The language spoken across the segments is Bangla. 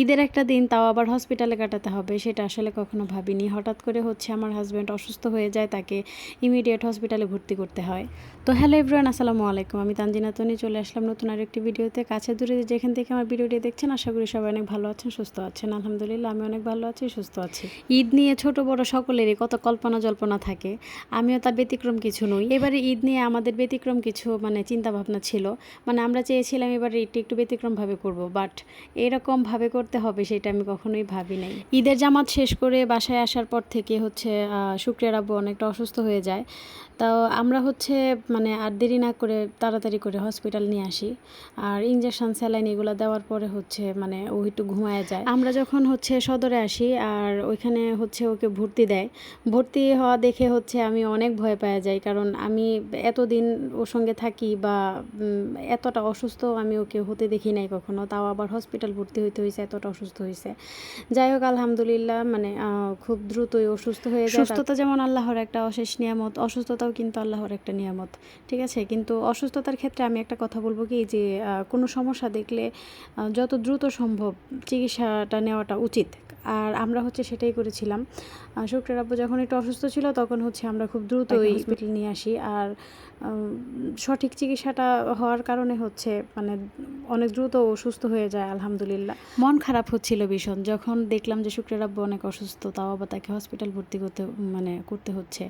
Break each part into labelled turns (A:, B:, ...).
A: ঈদের একটা দিন তাও আবার হসপিটালে কাটাতে হবে, সেটা আসলে কখনো ভাবিনি। হঠাৎ করে হচ্ছে আমার হাজব্যান্ড অসুস্থ হয়ে যায়, তাকে ইমিডিয়েট হসপিটালে ভর্তি করতে হয়। তো হ্যালো এভরিওয়ান আসসালামু আলাইকুম। আমি তানজিনা তনি, চলে আসলাম নতুন আরেকটি ভিডিওতে। কাছে দূরে যেখান থেকে আমার ভিডিওটি দেখছেন, আশা করি সবাই অনেক ভালো আছেন, সুস্থ আছেন। আলহামদুলিল্লাহ, আমি অনেক ভালো আছি, সুস্থ আছি। ঈদ নিয়ে ছোট বড় সকলেরই কত কল্পনা জল্পনা থাকে, আমিও তার ব্যতিক্রম কিছু নই। এবারে ঈদ নিয়ে আমাদের ব্যতিক্রম কিছু মানে চিন্তা ভাবনা ছিল। মানে আমরা চেয়েছিলাম এবারে ঈদটি একটু ব্যতিক্রমভাবে করব বাট এরকমভাবে করতে হবে সেটা আমি কখনোই ভাবি নাই। ঈদের জামাত শেষ করে বাসায় আসার পর থেকে হচ্ছে আহ, শুক্রিয়ার আব্বু অনেকটা অসুস্থ হয়ে যায়। তাও আমরা হচ্ছে মানে আর দেরি না করে তাড়াতাড়ি করে হসপিটাল নিয়ে আসি। আর ইঞ্জেকশন স্যালাইন এগুলো দেওয়ার পরে হচ্ছে মানে ও একটু ঘুমায় যায়। আমরা যখন হচ্ছে সদরে আসি আর ওইখানে হচ্ছে ওকে ভর্তি দেয় ভর্তি হওয়া দেখে হচ্ছে আমি অনেক ভয় পাওয়া যাই। কারণ আমি এতদিন ওর সঙ্গে থাকি বা এতটা অসুস্থ আমি ওকে হতে দেখি নাই কখনো। তাও আবার হসপিটাল ভর্তি হইতে হয়েছে এতটা অসুস্থ হয়েছে যাই হোক আলহামদুলিল্লাহ মানে খুব দ্রুতই অসুস্থ হয়ে যায়। সুস্থতা যেমন আল্লাহর একটা অশেষ নিয়ামত অসুস্থতাও কিন্তু আল্লাহর একটা নিয়ামত। ঠিক আছে? কিন্তু অসুস্থতার ক্ষেত্রে আমি একটা কথা বলব কি যে কোনো সমস্যা দেখলে যত দ্রুত সম্ভব চিকিৎসাটা নেওয়াটা উচিত। আর আমরা হচ্ছে সেটাই করেছিলাম। শুক্রের আব্বু যখন একটু অসুস্থ ছিল তখন হচ্ছে আমরা খুব দ্রুত ওই হসপিটাল নিয়ে আসি। আর সঠিক চিকিৎসাটা হওয়ার কারণে হচ্ছে মানে অনেক দ্রুত অসুস্থ হয়ে যায়, আলহামদুলিল্লাহ। মন খারাপ হচ্ছিল ভীষণ, যখন দেখলাম যে শুক্রের আব্বু অনেক অসুস্থ, তাও আবার তাকে হসপিটাল ভর্তি করতে মানে করতে হচ্ছে।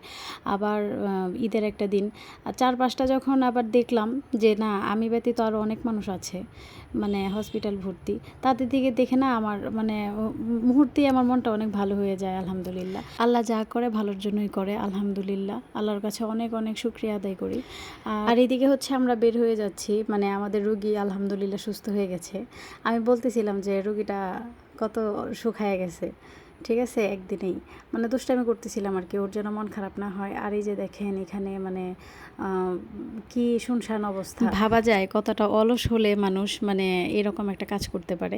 A: আবার ঈদের একটা দিন, আর চার পাঁচটা যখন আবার দেখলাম যে না, আমি ব্যতীত আরও অনেক মানুষ আছে মানে হসপিটাল ভর্তি, তাদের দিকে দেখে না আমার মানে মুহূর্তেই আমার মনটা অনেক ভালো হয়ে যায়, আলহামদুলিল্লাহ। আল্লাহ যা করে ভালোর জন্যই করে, আলহামদুলিল্লাহ। আল্লাহর কাছে অনেক অনেক শুক্রিয়া আদায় করি। আর এইদিকে হচ্ছে আমরা বের হয়ে যাচ্ছি মানে আমাদের রুগী, আলহামদুলিল্লাহ সুস্থ হয়ে গেছে। আমি বলতেছিলাম যে রুগীটা কত শুকায় গেছে। ঠিক আছে? একদিনেই। মানে দুষ্টামি করতেছিলাম আর কি ওর যেন মন খারাপ না হয়। আর এই যে দেখেন এখানে মানে কি শুনশান অবস্থা। ভাবা যায় কতটা অলস হলে মানুষ মানে এরকম একটা কাজ করতে পারে।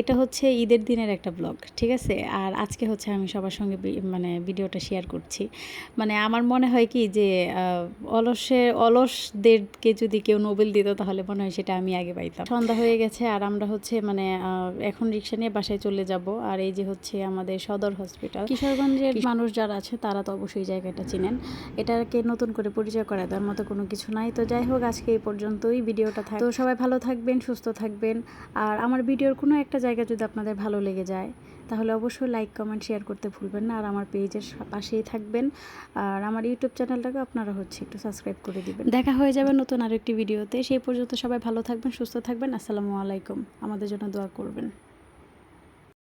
A: এটা হচ্ছে ঈদের দিনের একটা ব্লগ ঠিক আছে? আর আজকে হচ্ছে আমি সবার সঙ্গে মানে ভিডিওটা শেয়ার করছি। মানে আমার মনে হয় কি যে অলসে অলসদেরকে যদি কেউ নোবেল দিত তাহলে মনে হয় সেটা আমি আগে পাইতাম। সন্ধ্যা হয়ে গেছে। আর আমরা হচ্ছে মানে এখন রিক্সা নিয়ে বাসায় চলে যাব। আর এই যে হচ্ছে আমাদের সদর হসপিটাল কিশোরগঞ্জের মানুষ যারা আছে তারা তো অবশ্যই জায়গাটা চিনেন। এটাকে নতুন করে পরিচয় করা দেওয়ার মতো কোনো কিছু নাই। তো যাই হোক আজকে এই পর্যন্তই। ভিডিওটা থাক তো সবাই ভালো থাকবেন সুস্থ থাকবেন। আর আমার ভিডিওর কোনো একটা জায়গা যদি আপনাদের ভালো লেগে যায় তাহলে অবশ্যই লাইক কমেন্ট শেয়ার করতে ভুলবেন না। আর আমার পেজের পাশেই থাকবেন। আর আমার ইউটিউব চ্যানেলটাকে আপনারা হচ্ছে একটু সাবস্ক্রাইব করে দিবেন। দেখা হয়ে যাবে নতুন আরেকটি ভিডিওতে। সেই পর্যন্ত সবাই ভালো থাকবেন সুস্থ থাকবেন। আসসালামু আলাইকুম। আমাদের জন্য দোয়া করবেন।